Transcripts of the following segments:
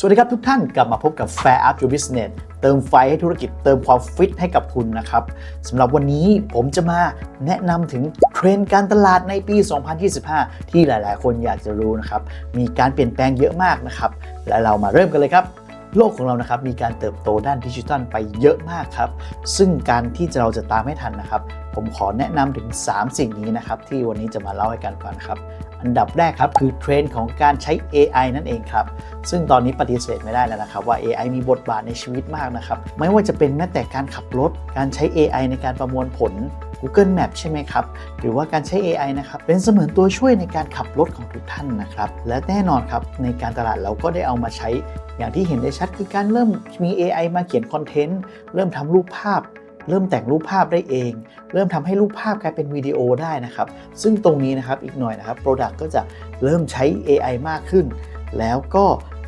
สวัสดีครับทุกท่านกลับมาพบกับ Fair Up Your Business เติมไฟให้ธุรกิจเติมความฟิตให้กับคุณนะครับสำหรับวันนี้ผมจะมาแนะนำถึงเทรนด์การตลาดในปี 2025 ที่หลายๆ คนอยากจะรู้นะครับ มีการเปลี่ยนแปลงเยอะมากนะครับ และเรามาเริ่มกันเลยครับโลกของเรานะครับมีการเติบโตด้านดิจิทัลไปเยอะมากครับ ซึ่งการที่เราจะตามให้ทันนะครับ ผมขอแนะนำถึง 3 สิ่งนี้นะครับ ที่วันนี้จะมาเล่าให้กันฟังครับ อันดับแรกครับคือเทรนด์ของการใช้ AI นั่นเองครับ ซึ่งตอนนี้ปฏิเสธไม่ได้แล้วนะครับว่า AI มีบทบาทในชีวิตมากนะครับ ไม่ว่าจะเป็นแม้แต่การขับรถ การใช้ AI ในการประมวลผล Google Map ใช่ไหมครับ หรือว่าการใช้ AI นะครับเป็นเสมือนตัวช่วยในการขับรถของทุกท่านนะครับ และแน่นอนครับในการตลาดเราก็ได้เอามาใช้อย่างที่เห็นได้ชัดคือการเริ่มมี AI มาเขียนคอนเทนต์ เริ่มทำรูปภาพ เริ่มแต่งรูปภาพได้เอง เริ่มทำให้รูปภาพกลายเป็นวิดีโอได้นะครับ ซึ่งตรงนี้นะครับอีกหน่อยนะครับ Product ก็จะเริ่มใช้ AI มากขึ้น แล้วก็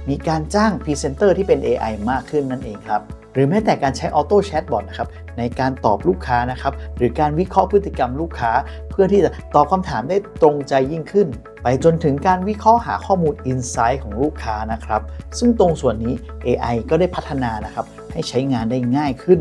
มีการจ้างพรีเซนเตอร์ที่เป็น AI มากขึ้นนั่นเองครับหรือแม้แต่การใช้ออโต้แชทบอทนะครับในการตอบลูกค้านะครับหรือการวิเคราะห์พฤติกรรมลูกค้า เพื่อที่จะตอบคำถามได้ตรงใจยิ่งขึ้น ไปจนถึงการวิเคราะห์หาข้อมูล Insight ของลูกค้านะครับ ซึ่งตรงส่วนนี้ AI ก็ได้พัฒนานะครับให้ใช้งานได้ง่ายขึ้น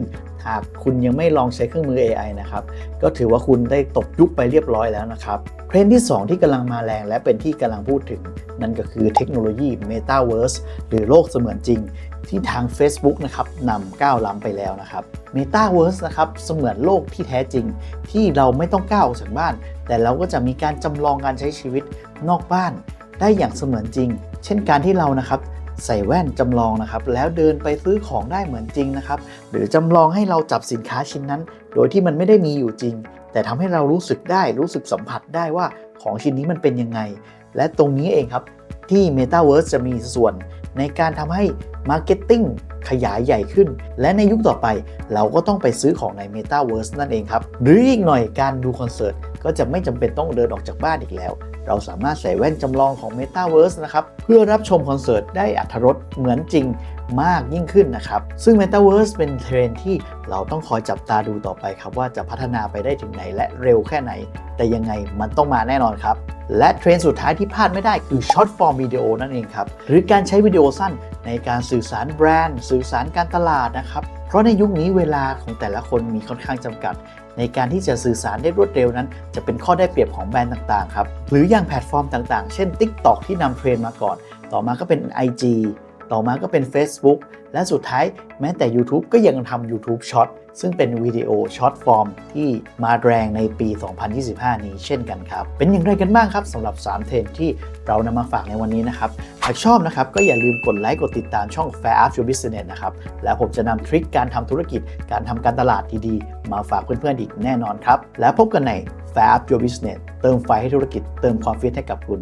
ากคุณยังไม่ลองใช้เครื่องมือ AI นะครับ ก็ถือว่าคุณได้ตกยุคไปเรียบร้อยแล้วนะครับ เทรนด์ที่ 2 ที่กำลังมาแรงและเป็นที่กำลังพูดถึง นั่นก็คือเทคโนโลยี Metaverse หรือโลกเสมือนจริง ที่ทาง Facebook นะครับนำก้าวล้ำไปแล้วนะครับ Metaverse นะครับเสมือนโลกที่แท้จริง ที่เราไม่ต้องก้าวออกจากบ้าน แต่เราก็จะมีการจำลองการใช้ชีวิตนอกบ้าน ได้อย่างเสมือนจริง เช่นการที่เรานะครับ ใส่แว่นจำลองนะครับ แล้วเดินไปซื้อของได้เหมือนจริงนะครับ หรือจำลองให้เราจับสินค้าชิ้นนั้น โดยที่มันไม่ได้มีอยู่จริง แต่ทำให้เรารู้สึกได้รู้สึกสัมผัสได้ว่าของชิ้นนี้มันเป็นยังไง และตรงนี้เองครับที่ Metaverse จะมีส่วนในการทำให้ Marketing ขยายใหญ่ขึ้น และในยุคต่อไปเราก็ต้องไปซื้อของใน Metaverse นั่นเองครับ หรืออีกหน่อยการดูคอนเสิร์ต ก็จะไม่จำเป็นต้องเดินออกจากบ้านอีกแล้ว เราสามารถใส่แว่นจำลองของ Metaverse นะครับ เพื่อรับชมคอนเสิร์ตได้อัธรสเหมือนจริงมากยิ่งขึ้นนะครับ ซึ่ง Metaverse เป็นเทรนที่เราต้องคอยจับตาดูต่อไปครับ ว่าจะพัฒนาไปได้ถึงไหนและเร็วแค่ไหน แต่ยังไงมันต้องมาแน่นอนครับ และเทรนสุดท้ายที่พลาดไม่ได้คือ Short Form Video นั่นเองครับ หรือการใช้วิดีโอสั้นในการสื่อสารแบรนด์ สื่อสารการตลาดนะครับ เพราะในยุคนี้เวลาของแต่ละคนมีค่อนข้างจำกัด ในการที่จะสื่อสารได้รวดเร็วนั้น จะเป็นข้อได้เปรียบของแบรนด์ต่างๆครับหรืออย่างแพลตฟอร์มต่างๆ เช่น TikTok ที่นำเทรนด์มาก่อน ต่อมาก็เป็น IG ต่อมาก็เป็น Facebook และสุดท้ายแม้แต่ YouTube ก็ยังทำ YouTube Short ซึ่งเป็นวิดีโอช็อตฟอร์มที่มาแรงในปี 2025 นี้เช่นกันครับ เป็นอย่างไรกันบ้างครับสำหรับ 3 เทรนที่เรานำมาฝากในวันนี้นะครับ หากชอบนะครับ ก็อย่าลืมกดไลค์กดติดตามช่อง Fair Up Your Business นะครับ แล้วผมจะนำทริคการทำธุรกิจการทำการตลาดดีๆ มาฝากเพื่อนๆอีกแน่นอนครับ แล้วพบกันใน Fair Up Your Business เติมไฟให้ธุรกิจเติมความฟิตให้กับคุณ